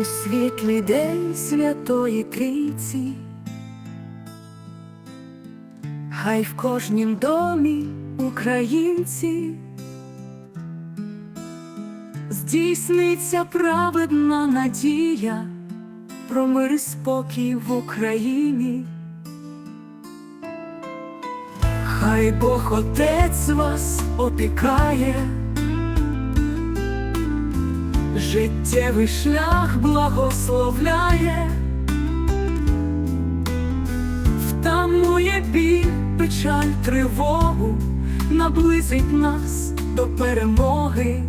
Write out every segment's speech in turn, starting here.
у світлий день Святої Трійці, хай в кожнім домі українці здійсниться праведна надія про мир і спокій в Україні. Хай Бог Отець вас опікає, життєвий шлях благословляє, втамує біль, печаль, тривогу, наблизить нас до перемоги.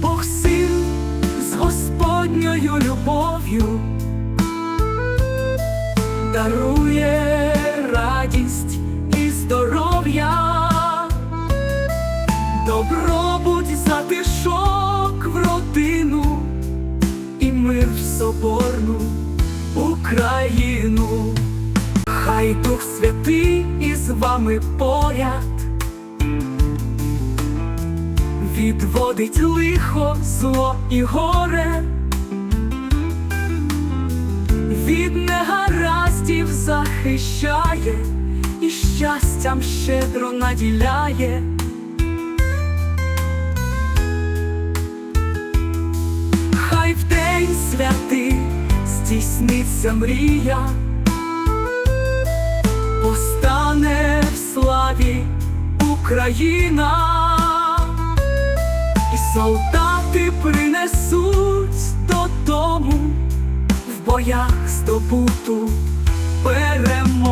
Бог син з Господньою любов'ю дарує добробут затишок в родину і мир в соборну Україну. Хай Дух Святий із вами поряд відводить лихо, зло і горе, від негараздів захищає і щастям щедро наділяє. Здійсниться мрія, постане в славі Україна і солдати принесуть додому в боях здобуту перемогу.